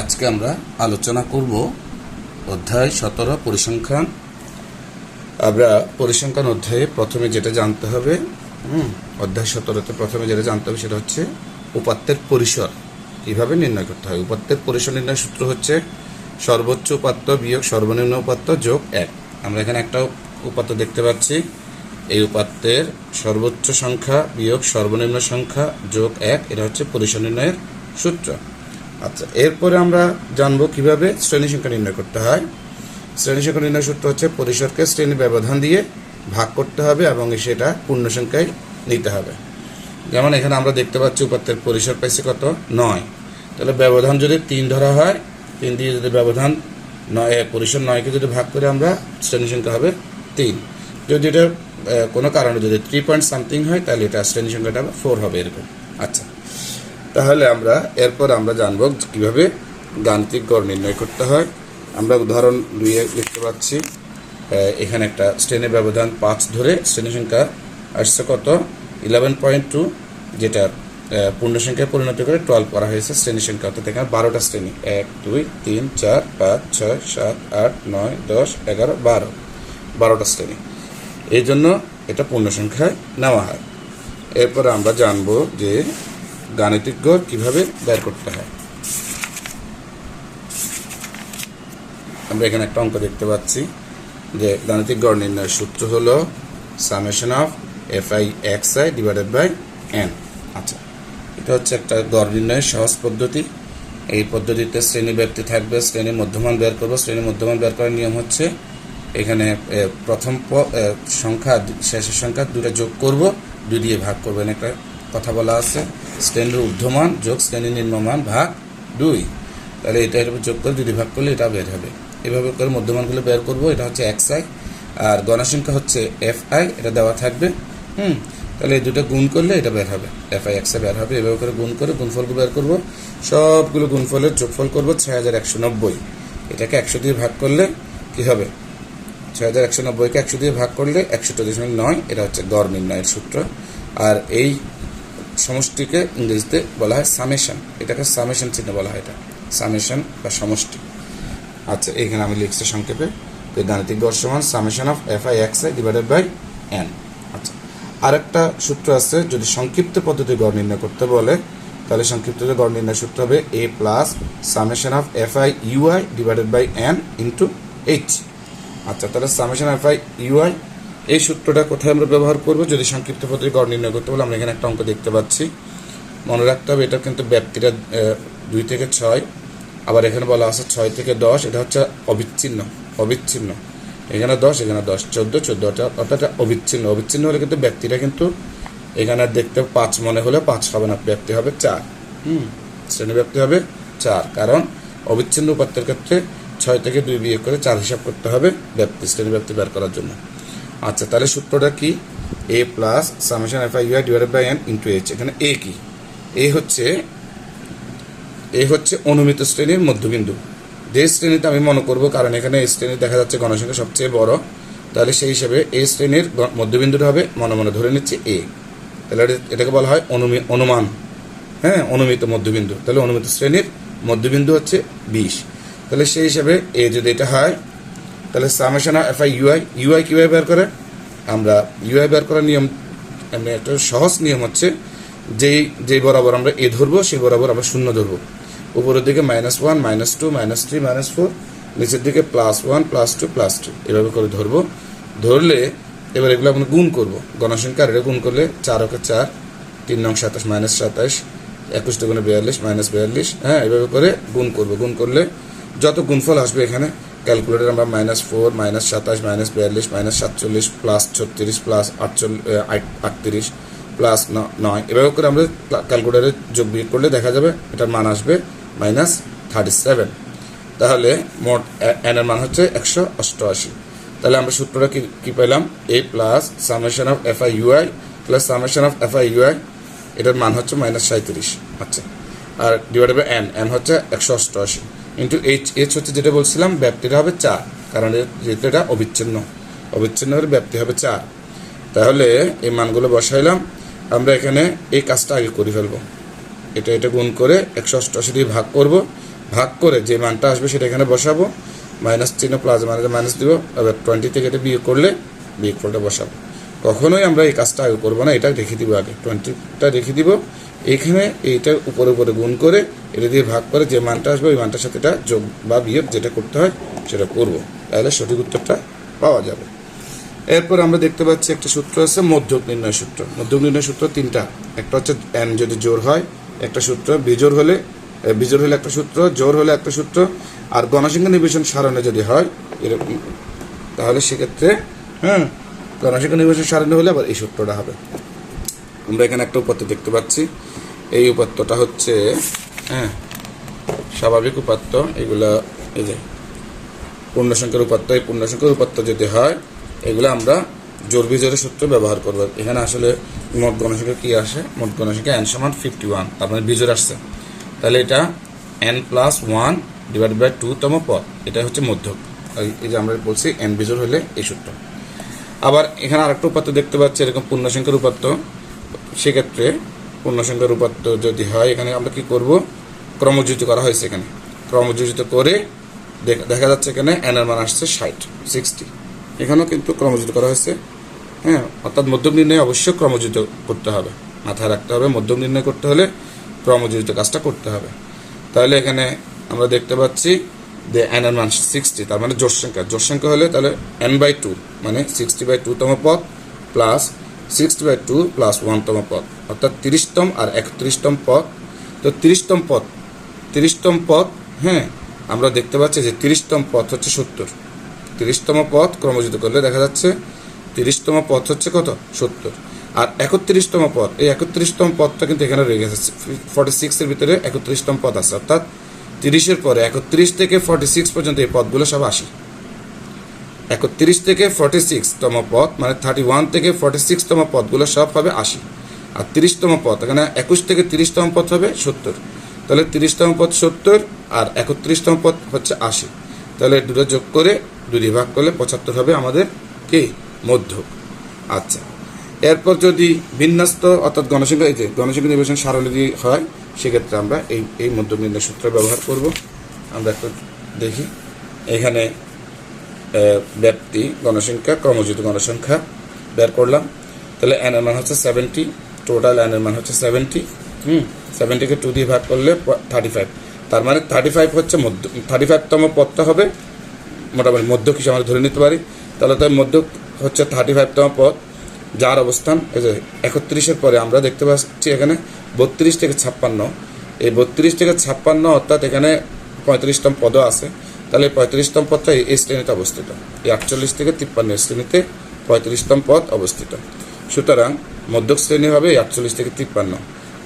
আজকে আমরা আলোচনা করব অধ্যায় সতেরো, পরিসংখ্যান। আমরা পরিসংখ্যান অধ্যায়ে প্রথমে যেটা জানতে হবে অধ্যায় সতেরোতে প্রথমে যেটা জানতে হবে সেটা হচ্ছে উপাত্তের পরিসর। কীভাবে নির্ণয় করতে হয়? উপাত্তের পরিসর নির্ণয় সূত্র হচ্ছে সর্বোচ্চ উপাত্ত বিয়োগ সর্বনিম্ন উপাত্ত যোগ এক। আমরা এখানে একটা উপাত্ত দেখতে পাচ্ছি। এই উপাত্তের সর্বোচ্চ সংখ্যা বিয়োগ সর্বনিম্ন সংখ্যা যোগ এক, এটা হচ্ছে পরিসর নির্ণয়ের সূত্র। আচ্ছা এরপরে আমরা জানব কীভাবে শ্রেণি সংখ্যা নির্ণয় করতে হয়। শ্রেণি সংখ্যা নির্ণয় সূত্র হচ্ছে পরিসরকে শ্রেণি ব্যবধান দিয়ে ভাগ করতে হবে এবং সেটা পূর্ণ সংখ্যায় নিতে হবে। যেমন এখানে আমরা দেখতে পাচ্ছি উপাত্তের পরিসর পাইছে কত? নয়। তাহলে ব্যবধান যদি তিন ধরা হয়, তিন দিয়ে যদি ব্যবধান নয় পরিসর নয়কে যদি ভাগ করে আমরা, শ্রেণি সংখ্যা হবে তিন। যদি এটা কোনো কারণে যদি থ্রি পয়েন্ট সামথিং হয়, তাহলে এটা শ্রেণি সংখ্যাটা ফোর হবে এরকম। আচ্ছা। তাহলে আমরা এরপর আমরা জানব কীভাবে গাণিতিক গড় নির্ণয় করতে হয়। আমরা উদাহরণ দুইয়ে দেখতে পাচ্ছি। এখানে একটা শ্রেণি ব্যবধান পাঁচ ধরে শ্রেণি সংখ্যা আসছে কত? ইলেভেন পয়েন্ট টু যেটা পূর্ণ সংখ্যায় পরিণত করে টুয়েলভ করা হয়েছে শ্রেণি সংখ্যা। অর্থাৎ এখানে বারোটা শ্রেণি। এক, দুই, তিন, চার, পাঁচ, ছয়, সাত, আট, নয়, দশ, এগারো, বারো। বারোটা শ্রেণি। এই জন্য এটা পূর্ণ সংখ্যায় নেওয়া হয়। এরপর আমরা জানব যে গাণিতিক গড় কীভাবে বের করতে হয়। আমরা এখানে একটা অঙ্ক দেখতে পাচ্ছি যে গাণিতিক গড় নির্ণয়ের সূত্র হলো summation of F I X I divided by N. আচ্ছা এটা হচ্ছে একটা গড় নির্ণয়ের সহজ পদ্ধতি। এই পদ্ধতিতে শ্রেণি ব্যক্তি থাকবে শ্রেণি মধ্যমান বের করব। শ্রেণি মধ্যমান বের করার নিয়ম হচ্ছে এখানে প্রথম সংখ্যা, শেষের সংখ্যা দুটো যোগ করব, দুই দিয়ে ভাগ করবেন একটা কথা বলা আছে। শ্রেণির ঊর্ধ্বমান যোগ শ্রেণির নিম্নমান, ভাগ দুই। তাহলে এটা উপর যোগ করে দিয়ে ভাগ করলে এটা বের হবে। এভাবে করে মধ্যমানগুলো বের করব, এটা হচ্ছে এক্স আই আর গণসংখ্যা হচ্ছে এফ আই এটা দেওয়া থাকবে। হুম, তাহলে এই দুটো গুণ করলে এটা বের হবে। এফ আই এক্স বের হবে, এভাবে করে গুণ করে গুণফলগুলো বের করব। সবগুলো গুণফলের যোগফল করব ছয় হাজার একশো নব্বই। এটাকে একশো দিয়ে ভাগ করলে কি হবে? ছয় হাজার একশো নব্বইকে একশো দিয়ে ভাগ করলে একশো দশমিক নয়, এটা হচ্ছে গড় নির্ণয়ের সূত্র। আর এই সমষ্টিকে ইংরেজিতে বলা হয় সামেশন। এটাকে সামেশন চিহ্ন বলা হয় এটা। সামেশন বা সমষ্টি। আচ্ছা এখানে আমি লিখছি সংক্ষেপে। গাণিতিক গড় সমান summation of F I X I divided by N আচ্ছা আরেকটা সূত্র আছে, যদি সংক্ষিপ্ত পদ্ধতি গড় নির্ণয় করতে বলে, তাহলে সংক্ষিপ্ত গড় নির্ণয় সূত্র হবে A plus summation of F I U I divided by N into H আচ্ছা তাহলে সামেশন এফ আই ইউআই এই সূত্রটা কোথায় আমরা ব্যবহার করব? যদি সংক্ষিপ্ত পদ্ধতি গড় নির্ণয় করতে বলে আমরা এখানে একটা অঙ্ক দেখতে পাচ্ছি। মনে রাখতে হবে এটা কিন্তু ব্যাপ্তিটা দুই থেকে ছয় আবার এখানে বলা আছে ছয় থেকে দশ এটা হচ্ছে অবিচ্ছিন্ন অবিচ্ছিন্ন। এখানে দশ এখানে দশ চোদ্দ চোদ্দ অর্থাৎ অবিচ্ছিন্ন। অবিচ্ছিন্ন হলে কিন্তু ব্যক্তিটা কিন্তু এখানে দেখতে পাঁচ মনে হলে পাঁচ হবে না ব্যক্তি হবে চার। হুম। শ্রেণি ব্যক্তি হবে চার কারণ অবিচ্ছিন্ন উপাত্তের ক্ষেত্রে ছয় থেকে দুই বিয়োগ করে চার হিসাব করতে হবে ব্যক্তি শ্রেণি ব্যক্তি বের করার জন্য। আচ্ছা তাহলে সূত্রটা কি? A plus summation F I U divided by N into H এখানে এ কি? এ হচ্ছে এ হচ্ছে অনুমিত শ্রেণির মধ্যবিন্দু। যে শ্রেণীতে আমি মনে করব, কারণ এখানে এই শ্রেণি দেখা যাচ্ছে গণসংখ্যা সবচেয়ে বড়, তাহলে সেই হিসাবে এ শ্রেণির মধ্যবিন্দুটা হবে, মনে মনে ধরে নিচ্ছে এ তাহলে এটাকে বলা হয় অনুমি, অনুমান। হ্যাঁ অনুমিত মধ্যবিন্দু। তাহলে অনুমিত শ্রেণির মধ্যবিন্দু হচ্ছে বিশ। তাহলে সেই হিসাবে এ যদি এটা হয় তাহলে summation F I U I U I কীভাবে বের করে? আমরা ইউআই বের করার নিয়ম মানে একটা সহজ নিয়ম হচ্ছে যেই যেই বরাবর আমরা এ ধরবো, সেই বরাবর আমরা শূন্য ধরবো। উপরের দিকে minus one minus two minus three minus four নিচের দিকে plus one plus two plus two এভাবে করে ধরবো। ধরলে এবার এগুলো আমরা গুণ করব। গণসংখ্যা এটা গুণ করলে চার ওকে চার, তিন নং সাতাশ মাইনাস সাতাশ, একুশ দুগুণে বিয়াল্লিশ মাইনাস বিয়াল্লিশ হ্যাঁ এভাবে করে গুণ করব। গুণ করলে যত গুণফল আসবে এখানে ক্যালকুলেটর আমরা মাইনাস ফোর মাইনাস সাতাশ মাইনাস বিয়াল্লিশ মাইনাস সাতচল্লিশ প্লাস ছত্রিশ প্লাস আটচল্লিশ আটত্রিশ প্লাস নয়। এভাবে করে আমরা ক্যালকুলেটারে যোগ বিয়োগ করলে দেখা যাবে এটার মান আসবে মাইনাস থার্টি সেভেন তাহলে মোট এন এর মান হচ্ছে একশো অষ্টআশি। তাহলে আমরা সূত্রটা কি কি পেলাম? A plus summation of F I U I plus summation of F I U I এটার মান হচ্ছে মাইনাস সাঁত্রিশ আচ্ছা। আর ডিভাইডেড বাই এন এন হচ্ছে একশো অষ্টআশি। ইন্টু এইচ এইচ হচ্ছে যেটা বলছিলাম, ব্যাপ্তিটা হবে চার, কারণ যেহেতু এটা অবিচ্ছিন্ন। অবিচ্ছিন্ন হলে ব্যাপ্তি হবে চার। তাহলে এই মানগুলো বসাইলাম, আমরা এখানে এই কাজটা আগে করে ফেলব। এটা এটা গুণ করে একশো অষ্টআশি দিয়ে ভাগ করব। ভাগ করে যে মানটা আসবে সেটা এখানে বসাবো। মাইনাস চিহ্ন প্লাস মাইনাস মাইনাস দিব, এবার টোয়েন্টি থেকে এটা বিয়োগ করলে বিয়োগ ফলটা বসাবো। কখনোই আমরা এই কাজটা আগে করব না, এটা রেখে দিব আগে। টোয়েন্টিটা রেখে দিব এখানে এইটা উপরে উপরে গুণ করে, এটা দিয়ে ভাগ করে যে মানটা আসবে, ওই মানটার সাথে এটা যোগ বা বিয়োগ যেটা করতে হয় সেটা করব। তাহলে সঠিক উত্তরটা পাওয়া যাবে। এরপর আমরা দেখতে পাচ্ছি একটা সূত্র আছে, মধ্যক নির্ণয় সূত্র। মধ্যক নির্ণয় সূত্র তিনটা। একটা হচ্ছে এন যদি জোর হয়, একটা সূত্র বিজোর হলে বিজোর হলে একটা সূত্র জোর হলে একটা সূত্র, আর গণসংখ্যা নিবেশন সারণে যদি হয়, এরকম, তাহলে সেক্ষেত্রে হ্যাঁ গণসংখ্যা নিবেশন সারণে হলে আবার এই সূত্রটা হবে। আমরা এখানে একটা উপাত্ত দেখতে পাচ্ছি। এই উপাত্তটা হচ্ছে হ্যাঁ স্বাভাবিক উপাত্ত, এগুলা এই যে পূর্ণসংখ্যার উপাত্ত, এই পূর্ণসংখ্যার উপাত্ত যদি হয়, এগুলো আমরা জোর বিজোরের সূত্র ব্যবহার করব। এখানে আসলে মোট গণসংখ্যা কি আসে? মোট গণসংখ্যা এন সমান ফিফটি ওয়ান মানে বিজোর আসছে। তাহলে এটা N plus one divide by two তম পদ এটা হচ্ছে মধ্যক। এই- এই যে আমরা বলছি এন বিজোর হলে এই সূত্র। আবার এখানে আরেকটা উপাত্ত দেখতে পাচ্ছি, এরকম পূর্ণসংখ্যার উপাত্ত। সেক্ষেত্রে পূর্ণসংখ্যার উপাত্ত যদি হয়, এখানে আমরা কি করব? ক্রমযোজিত করা হয়েছে এখানে। ক্রমযোজিত করে দেখা যাচ্ছে এখানে এন এর মান আসছে ষাট সিক্সটি এখানেও কিন্তু ক্রমযোজিত করা হয়েছে। হ্যাঁ অর্থাৎ মধ্যম নির্ণয় অবশ্যই ক্রমযোজিত করতে হবে। মাথায় রাখতে হবে, মধ্যম নির্ণয় করতে হলে ক্রমযোজিত কাজটা করতে হবে। তাহলে এখানে আমরা দেখতে পাচ্ছি যে এন এর মান সিক্সটি তার মানে জোর সংখ্যা। জোর সংখ্যা হলে তাহলে এন বাই টু মানে সিক্সটি বাই টু তম পদ plus sixty by two plus ওয়ানতম পদ, অর্থাৎ তিরিশতম আর একত্রিশতম পদ। তো তিরিশতম পদ তিরিশতম পদ হ্যাঁ আমরা দেখতে পাচ্ছি যে তিরিশতম পথ হচ্ছে সত্তর। তিরিশতম পথ ক্রমযোজিত করলে দেখা যাচ্ছে তিরিশতম পথ হচ্ছে কত? সত্তর। আর একত্রিশতম পথ এই একত্রিশতম পথটা কিন্তু এখানে রয়ে গেছে। ফর্টি সিক্সের ভিতরে একত্রিশতম পথ আছে, অর্থাৎ তিরিশের পরে একত্রিশ থেকে ফর্টি সিক্স পর্যন্ত এই পথগুলো সব আসি। একত্রিশ থেকে ফর্টি সিক্স তম পদ মানে থার্টি ওয়ান থেকে ফর্টি সিক্স তম পদগুলো সব হবে আশি। আর তিরিশতম পদ, এখানে একুশ থেকে তিরিশতম পদ হবে সত্তর। তাহলে তিরিশতম পদ সত্তর আর একত্রিশতম পদ হচ্ছে আশি। তাহলে দুটো যোগ করে দুটি ভাগ করলে পঁচাত্তর হবে আমাদের কি? মধ্যক। আচ্ছা। এরপর যদি বিন্যস্ত, অর্থাৎ গণসংখ্যা এই যে গণসংখ্যা নির্বাচন সারণী হয়, সেক্ষেত্রে আমরা এই এই মধ্য নির্ণয় সূত্র ব্যবহার করব। আমরা একটু দেখি। এখানে ব্যক্তি গণসংখ্যা ক্রমযুত গণসংখ্যা বের করলাম। তাহলে এন এর মান হচ্ছে সেভেন্টি টোটাল এন এর মান হচ্ছে সেভেন্টি হুম। সেভেন্টিকে টু দিয়ে ভাগ করলে থার্টি ফাইভ তার মানে থার্টি ফাইভ হচ্ছে মধ্য থার্টি ফাইভতম পদটা হবে মোটামুটি মধ্য হিসেবে আমরা ধরে নিতে পারি। তাহলে তার মধ্য হচ্ছে থার্টি ফাইভতম পদ। যার অবস্থান এই যে একত্রিশের পরে আমরা দেখতে পাচ্ছি এখানে বত্রিশ থেকে ছাপ্পান্ন। এই বত্রিশ থেকে ছাপ্পান্ন অর্থাৎ এখানে পঁয়ত্রিশতম পদও আছে। তাহলে পঁয়ত্রিশতম পদটা এই- শ্রেণীতে অবস্থিত। এই আটচল্লিশ থেকে তিপ্পান্ন শ্রেণীতে পঁয়ত্রিশতম পদ অবস্থিত। সুতরাং মধ্যক শ্রেণি হবে এই আটচল্লিশ থেকে তিপ্পান্ন।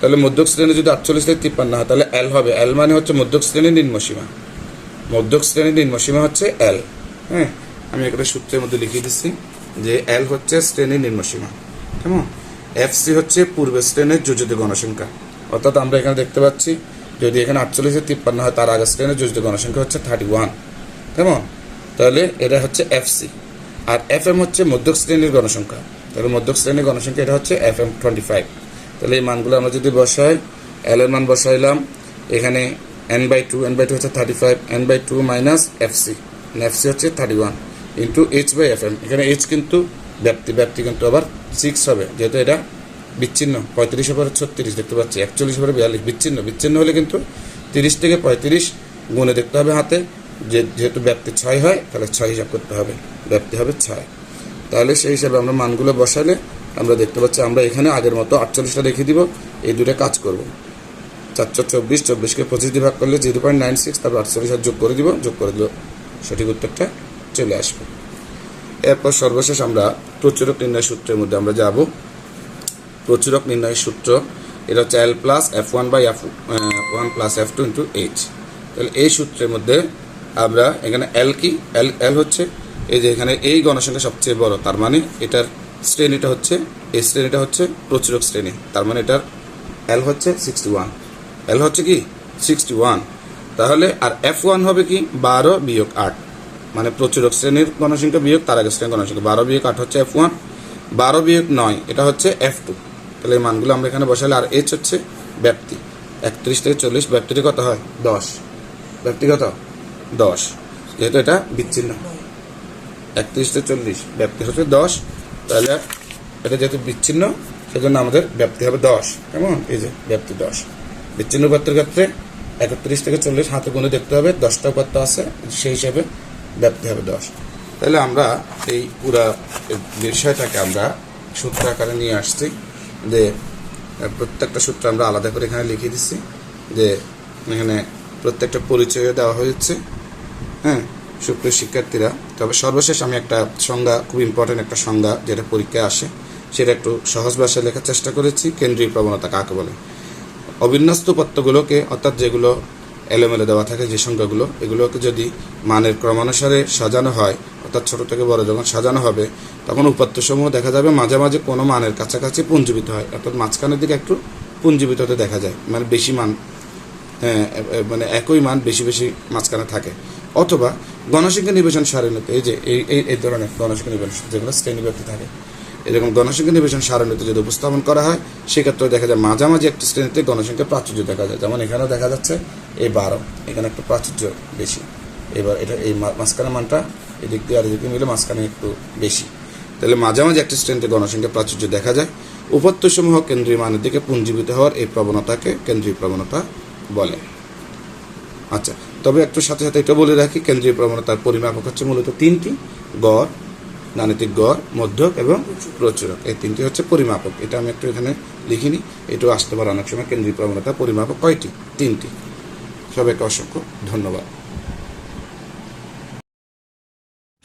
তাহলে মধ্যক শ্রেণি যদি আটচল্লিশ থেকে তিপ্পান্ন হয়, তাহলে এল হবে। এল মানে হচ্ছে মধ্যক শ্রেণির নিম্নসীমা মধ্যক শ্রেণির নিম্নসীমা হচ্ছে এল হ্যাঁ? আমি একটা সূত্রের মধ্যে লিখিয়ে দিচ্ছি যে এল হচ্ছে শ্রেণির নিম্নসীমা কেমন? এফ সি হচ্ছে পূর্বের শ্রেণির যোজিত গণসংখ্যা। অর্থাৎ আমরা এখানে দেখতে পাচ্ছি যদি এখানে আটচল্লিশে তিপ্পান্ন হয়, তার আগের শ্রেণির যোজিত গণসংখ্যা হচ্ছে থার্টি ওয়ান কেমন? তাহলে এটা হচ্ছে এফ সি আর এফ এম হচ্ছে মধ্যক শ্রেণির গণসংখ্যা। তাহলে মধ্যক শ্রেণির গণসংখ্যা এটা হচ্ছে এফ এম টোয়েন্টি ফাইভ তাহলে এই মানগুলো আমরা যদি বসাই এল এর মান বসাইলাম, এখানে N by two N by two হচ্ছে thirty five N by two minus F C F C হচ্ছে thirty one into H by F M এখানে এইচ কিন্তু ব্যাপ্তি ব্যাপ্তি কিন্তু আবার সিক্স হবে, যেহেতু এটা বিচ্ছিন্ন পঁয়ত্রিশের পরে ছত্রিশ, দেখতে পাচ্ছি একচল্লিশের পরে বিয়াল্লিশ, বিচ্ছিন্ন বিচ্ছিন্ন হলে কিন্তু তিরিশ থেকে পঁয়ত্রিশ গুণে দেখতে হবে হাতে, যে যেহেতু ব্যাপ্তি ছয় হয়, তাহলে ছয় হিসাব করতে হবে, ব্যাপ্তি হবে ছয়। তাহলে সেই হিসাবে আমরা মানগুলো বসালে আমরা দেখতে পাচ্ছি আমরা এখানে আগের মতো আটচল্লিশটা রেখে দিব, এই দুটো কাজ করব। চারশো চব্বিশ, চব্বিশকে পঁচিশ দিয়ে ভাগ করলে জিরো পয়েন্ট নাইন সিক্স, তারপর আটচল্লিশ আর যোগ করে দিব, যোগ করে দিল সঠিক উত্তরটা চলে আসবে। এরপর সর্বশেষ আমরা প্রচুরক নির্ণয় সূত্রের মধ্যে আমরা যাব প্রচুরক নির্ণয়ের সূত্র। এটা হচ্ছে L plus F one by F one plus F two into H তাহলে এই সূত্রের মধ্যে আমরা এখানে এল কি? এল এল হচ্ছে এই যে এখানে এই গণসংখ্যা সবচেয়ে বড়, তার মানে এটার শ্রেণীটা হচ্ছে, এই শ্রেণীটা হচ্ছে প্রচুরক শ্রেণি, তার মানে এটার এল হচ্ছে সিক্সটি ওয়ান এল হচ্ছে কি? সিক্সটি ওয়ান তাহলে আর এফ ওয়ান হবে কি? বারো বিয়োগ আট। মানে প্রচুরক শ্রেণির গণসংখ্যা বিয়োগ, তার আগের শ্রেণির গণসংখ্যা। বারো বিয়োগ আট হচ্ছে এফ ওয়ান বারো বিয়োগ নয়, এটা হচ্ছে এফ টু তাহলে এই মানগুলো আমরা এখানে বসালে আর এইচ হচ্ছে ব্যাপ্তি। একত্রিশ থেকে চল্লিশ, ব্যাপ্তিটি কত হয়? দশ। ব্যক্তিগত দশ। যেহেতু এটা বিচ্ছিন্ন। একত্রিশ থেকে চল্লিশ, ব্যাপ্তি হচ্ছে দশ। তাহলে এটা যেহেতু বিচ্ছিন্ন, সেজন্য আমাদের ব্যাপ্তি হবে দশ। কেমন? এই যে, ব্যাপ্তি দশ। বিচ্ছিন্ন উপাত্তের ক্ষেত্রে একত্রিশ থেকে চল্লিশ হাতে গুণে দেখতে হবে, দশটা উপাত্ত আছে, সেই হিসাবে ব্যাপ্তি হবে দশ। তাহলে আমরা এই পুরা বিষয়টাকে আমরা সূত্র আকারে নিয়ে আসছি। যে প্রত্যেকটা সূত্র আমরা আলাদা করে এখানে লিখে দিচ্ছি যে, এখানে প্রত্যেকটা পরিচয় দেওয়া হয়েছে হ্যাঁ সুপ্রিয় শিক্ষার্থীরা। তবে সর্বশেষ আমি একটা সংজ্ঞা, খুব ইম্পর্টেন্ট একটা সংজ্ঞা, যেটা পরীক্ষায় আসে, সেটা একটু সহজ ভাষায় লেখার চেষ্টা করেছি, কেন্দ্রীয় প্রবণতা কাকে বলে। অবিন্যস্ত পত্রগুলোকে অর্থাৎ যেগুলো এলোমেলো দেওয়া থাকে, যে সংখ্যাগুলো এগুলোকে যদি মানের ক্রমানুসারে সাজানো হয় অর্থাৎ ছোট থেকে বড় যখন সাজানো হবে, তখন উপাত্তসমূহ দেখা যাবে মাঝে মাঝে কোনো মানের কাছাকাছি পুঞ্জীবিত হয়। অর্থাৎ মাঝখানের দিকে একটু পুঞ্জীবিত হতে দেখা যায় মানে বেশি মান হ্যাঁ মানে একই মান বেশি বেশি মাঝখানে থাকে। অথবা গণসংখ্যা নিবেশন সারণীতে এই যে, এই এই এই ধরনের গণসংখ্যা নিবেশন, যেগুলো শ্রেণীব্যাপ্তি থাকে, এরকম গণসংখ্যা নিবেশন সারণীতে যদি উপস্থাপন করা হয় সেক্ষেত্রে দেখা যায় মাঝামাঝি একটি শ্রেণীতে গণসংখ্যা প্রাচুর্য দেখা যায়। যেমন এখানেও দেখা যাচ্ছে, এই বারো, এখানে একটু প্রাচুর্য বেশি। এবার এটা, এই মাঝখানে মানটা এদিক দিয়ে আর এদিকে মিলে মাঝখানে একটু বেশি। তাহলে মাঝামাঝি একটি শ্রেণীতে গণসংখ্যা প্রাচুর্য দেখা যায়। উপাত্তসমূহ কেন্দ্রীয় মানের দিকে পুঞ্জীবিত হওয়ার এই প্রবণতাকে কেন্দ্রীয় প্রবণতা বলে। আচ্ছা তবে একটু সাথে সাথে এটা বলে রাখি, কেন্দ্রীয় প্রবণতার পরিমাপক হচ্ছে মূলত তিনটি, গড়, গাণিতিক গড়, মধ্যক এবং প্রচুরক। এই তিনটি হচ্ছে পরিমাপক। এটা আমি একটু এখানে লিখিনি, এটাও আসতে পারে অনেক সময়। কেন্দ্রীয় প্রবণতা পরিমাপক কয়টি? তিনটি। সবাইকে অসংখ্য ধন্যবাদ।